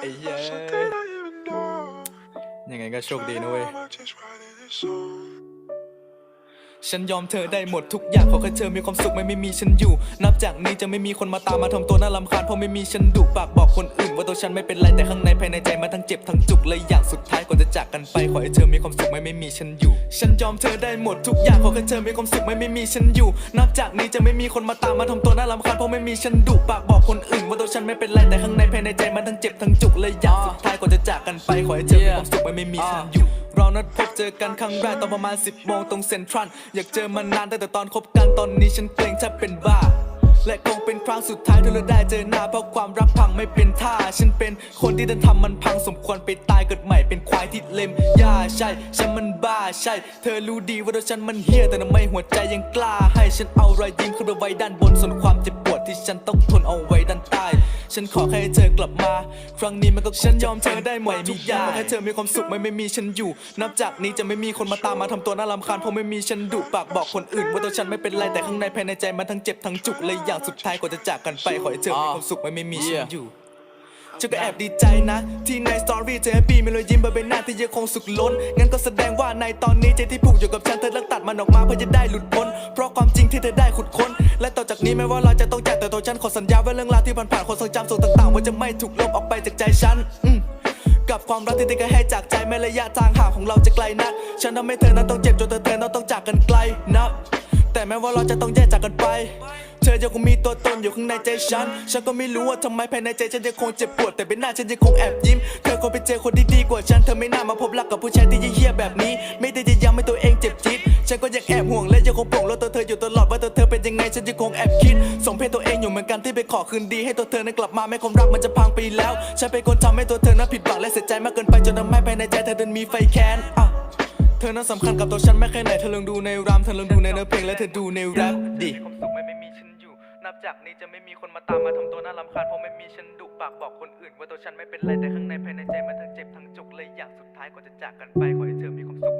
ไอ้เหี้ยยังไงก็โชคดีนะเว้ย ฉันยอมเธอได้หมดทุกอย่างขอแค่เธอมีความสุขไม่ไม่มีฉันอยู่ นับจากนี้จะไม่มีคนมาตามมาทำตัวน่ารำคาญเพราะไม่มีฉันดุปากบอกคนอื่น ฉันไม่เป็นไรแต่ข้างในภายในใจมันทั้งเจ็บทั้งจุกเลยอย่างสุดท้ายก่อนจะจากกันไปขอให้เธอมีความสุขไม่ไม่มีฉันอยู่ ฉันยอมเธอได้หมดทุกอย่างขอแค่เธอมีความสุขไม่ไม่มีฉันอยู่ นับจากนี้จะไม่มีคนมาตามมาทำตัวน่ารำคาญเพราะไม่มีฉันดุปากบอกคนอื่น ว่าตัวฉันไม่เป็นไรแต่ข้างในภายในใจมันทั้งเจ็บทั้งจุกเลยอย่างสุดท้ายก่อนจะจากกันไปขอให้เธอมีความสุขไม่ไม่มีฉันอยู่เรานัดพบเจอกันครั้งแรกตอนประมาณ 10โมงตรงเซ็นทรัลอยากเจอมานานตั้งแต่ตอนคบกันตอนนี้ฉันเกรงแทบเป็นบ้า และคงเป็นครั้งสุดท้ายที่เราได้เจอหน้าเพราะความรักพังไม่เป็นท่า ฉันเป็นคนที่เดินทำมันพังสมควรไปตายเกิดใหม่เป็นควายที่เล็มย่าใช่ ฉันมันบ้าใช่ เธอรู้ดีว่าตัวฉันมันเฮี้ยแต่ทำไมหัวใจยังกล้า ให้ฉันเอารอยยิ้มขึ้นไปไว้ด้านบนส่วนความเจ็บปวดที่ฉันต้องทนเอาไว้ด้านใต้ ฉันขอแค่ให้เธอกลับมา ครั้งนี้มันก็ฉันยอมเธอได้หมดทุกอย่างขอแค่เธอมีความสุขไม่ไม่มีฉันอยู่ นับจากนี้จะไม่มีคนมาตามมาทำตัวน่ารำคาญเพราะไม่มีฉันดุปากบอกคนอื่น ว่าตัวฉันไม่เป็นไรแต่ข้างในภายในใจมันทั้งเจ็บทั้งจุกเลยอย่างสุดท้ายก่อนจะจากกันไปขอให้เธอมีความสุขไม่ไม่มีฉันอยู่ ฉันก็แอบดีใจนะ ที่ในสตอรี่เธอแฮปปี้มีรอยยิ้มบนใบหน้าที่ยังคงสุขล้น งั้นก็แสดงว่าในตอนนี้ใจที่ผูกอยู่กับฉันเธอเลิกตัดมันออกมาเพื่อจะได้หลุดพ้น เพราะความจริงที่เธอได้ขุดค้น และต่อจากนี้แม้ว่าเราจะต้องจากแต่ตัวฉันขอสัญญาว่าเรื่องราวที่ผ่านผ่านๆคนทรงจำส่วนต่างๆว่าจะไม่ถูกลบออกไปจากใจฉันอืมกับความรักที่เธอให้จากใจแม้ระยะทางห่างของเราจะไกลนัก ฉันทำให้เธอนั้นต้องเจ็บจนเธอเธอนั้นต้องจากกันไกลนับ แต่แม้ว่าเราจะต้องแยกจากกันไป เธอยังคงมีตัวตนอยู่ข้างในใจฉัน ฉันก็ไม่รู้ว่าทำไมภายในใจฉันยังคงเจ็บปวด แต่เป็นหน้าฉันยังคงแอบยิ้ม เธอคงไปเจอคนที่ดีกว่าฉัน เธอไม่น่ามาพบรักกับผู้ชายที่เหี้ยแบบนี้ ไม่ได้จะย้ำให้ตัวเองเจ็บจี๊ดฉันก็ยังแอบห่วงและยังคงป่วงแล้วตัวเธออยู่ตลอดว่าตัวเธอเป็นยังไงฉันยังคงแอบคิดสมเพศตัวเองอยู่เหมือนกันที่ไปขอคืนดีให้ตัวเธอนั้นกลับมาแม้ความรักมันจะพังไปแล้ว ฉันเป็นคนทำให้ตัวเธอนั้นผิดหวังและเสียใจมากเกินไปจนทำให้ภายในใจเธอเดินมีไฟแค้น เธอนั้นสำคัญกับตัวฉันไม่แค่ไหนเธอลองดูในรามเธอลองดูในเนื้อเพลงและเธอดูในแรปดิความสุขไม่ไม่มีฉันอยู่ นับจากนี้จะไม่มีคนมาตามมาทำตัวน่ารำคาญเพราะไม่มีฉันดุปากบอกคนอื่น ว่าตัวฉันไม่เป็นไรแต่ข้างในภายในใจมันทั้งเจ็บทั้งจุกเลยอย่างสุดท้ายก่อนจะจากกันไปขอให้เธอมีความสุข